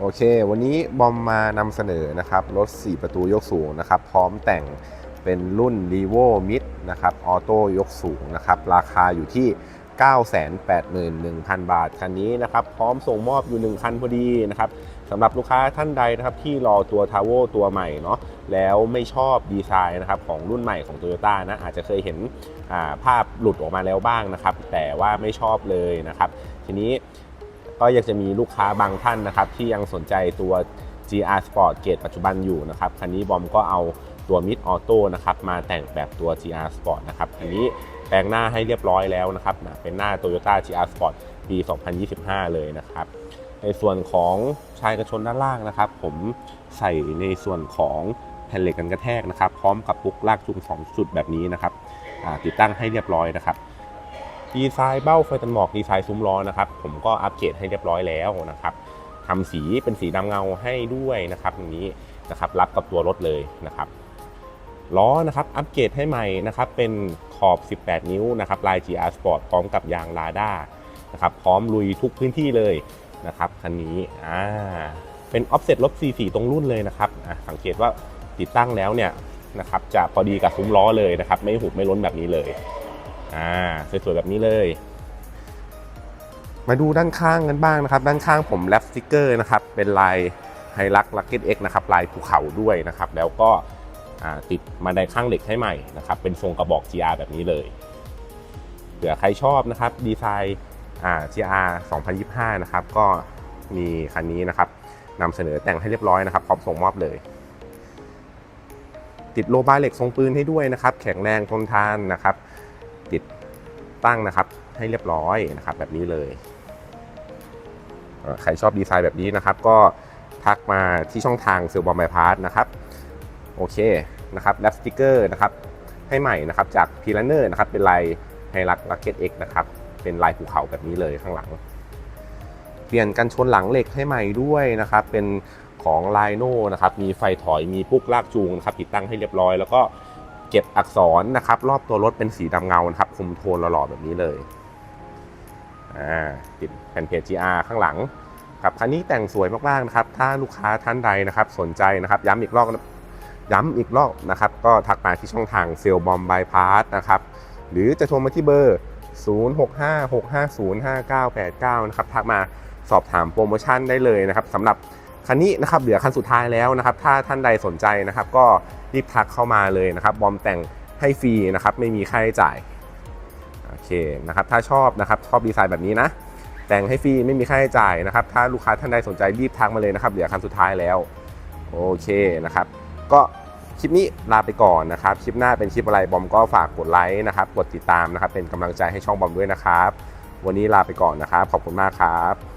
โอเค วันนี้บอมมานำเสนอนะครับรถ 4 ประตูยกสูงนะครับ พร้อมแต่งเป็นรุ่น r e v o Mid นะครับออโต้ยกสูงนะครับ ราคาอยู่ที่ 981,000 บาท คันนี้นะครับ พร้อมส่งมอบอยู่ 1 คันพอดีนะครับสำหรับลูกค้าท่านใดนะครับที่รอตัว t a v o ตัวใหม่เนาะแล้วไม่ชอบดีไซน์นะครับของรุ่นใหม่ของ Toyota นะอาจจะเคยเห็นภาพหลุดออกมาแล้วบ้างนะครับ แต่ว่าไม่ชอบเลยนะครับ ทีนี้ ก็ยังจะมีลูกค้าบางท่านนะครับที่ยังสนใจตัว GR Sport เกรดปัจจุบันอยู่นะครับคันนี้บอมก็เอาตัว Mid Auto นะครับมาแต่งแบบตัว GR Sport นะครับคันนี้แปลงหน้าให้เรียบร้อยแล้วนะครับนะเป็นหน้า Toyota GR Sport ปี 2025 เลยนะครับในส่วนของชายกระชนด้านล่างนะครับ ผมใส่ในส่วนของแผ่นเหล็กกันกระแทกนะครับ พร้อมกับปุกลากจูง2จุดแบบนี้นะครับติดตั้งให้เรียบร้อยนะครับ ดีไซน์เบ้าไฟตันหมอกดีไซน์ซุ้มล้อนะครับผมก็อัปเกรดให้เรียบร้อยแล้วนะครับทำสีเป็นสีดำเงาให้ด้วยนะครับอย่างนี้นะครับรับกับตัวรถเลยนะครับล้อนะครับอัปเกรดให้ใหม่นะครับเป็นขอบ 18 นิ้วนะครับลาย GR Sport พร้อมกับยางลาด้านะครับพร้อมลุยทุกพื้นที่เลยนะครับคันนี้อ่าเป็นออฟเซ็ตลบ44ตรงรุ่นเลยนะครับอะสังเกตว่าติดตั้งแล้วเนี่ยนะครับจะพอดีกับซุ้มล้อเลยนะครับ ไม่หุบไม่ล้นแบบนี้เลย อ่าสวยๆแบบนี้เลย มาดูด้านข้างกันบ้างนะครับ ด้านข้างผมแรปสติกเกอร์นะครับ เป็นลายไฮลักลักเก็ตเอ็กนะครับ ลายภูเขาด้วยนะครับ แล้วก็ติดมาไดข้างเหล็กให้ใหม่นะครับ เป็นทรงกระบอก GR แบบนี้เลยเผื่อใครชอบนะครับดีไซน์อ่า GR 2025 นะครับ ก็มีคันนี้นะครับนำเสนอแต่งให้เรียบร้อยนะครับพร้อมส่งมอบเลย ติดโลบาเหล็กทรงปืนให้ด้วยนะครับ แข็งแรงทนทานนะครับ ตั้งนะครับ ให้เรียบร้อยนะครับ แบบนี้เลยใครชอบดีไซน์แบบนี้นะครับ ก็ทักมาที่ช่องทางเซลบอมไบพาร์ทนะครับโอเคนะครับแลปสติกเกอร์นะครับให้ใหม่นะครับจากพีลันเนอร์นะครับเป็นลายไฮรักลักเก็ตเอ็กนะครับเป็นลายภูเขาแบบนี้เลยข้างหลัง เปลี่ยนกันชนหลังเหล็กให้ใหม่ด้วยนะครับเป็นของไลโน่นะครับมีไฟถอยมีปุ๊กลากจูงนะครับติดตั้งให้เรียบร้อย แล้วก็ เก็บอักษรนะครับ รอบตัวรถเป็นสีดำเงานะครับ คุมโทนหล่อๆแบบนี้เลยอ่าติดแผ่นเพจ GR ข้างหลังครับคันนี้แต่งสวยมากๆนะครับ ถ้าลูกค้าท่านใดนะครับ สนใจนะครับ ย้ำอีกรอบย้ำอีกรอบนะครับ ก็ทักมาที่ช่องทางเซลบอมบายพาร์นะครับ หรือจะโทรมาที่เบอร์ 0656505989 นะครับ ทักมาสอบถามโปรโมชั่นได้เลยนะครับสำหรับ คันนี้นะครับเหลือคันสุดท้ายแล้วนะครับ ถ้าท่านใดสนใจนะครับ ก็รีบทักเข้ามาเลยนะครับ บอมแต่งให้ฟรีนะครับ ไม่มีค่าใช้จ่ายโอเคนะครับ ถ้าชอบนะครับชอบดีไซน์แบบนี้นะ แต่งให้ฟรีไม่มีค่าใช้จ่ายนะครับ ถ้าลูกค้าท่านใดสนใจรีบทักมาเลยนะครับ เหลือคันสุดท้ายแล้วโอเคนะครับ ก็คลิปนี้ลาไปก่อนนะครับ คลิปหน้าเป็นคลิปอะไรบอมก็ฝากกดไลค์นะครับ กดติดตามนะครับ เป็นกำลังใจให้ช่องบอมด้วยนะครับ วันนี้ลาไปก่อนนะครับ ขอบคุณมากครับ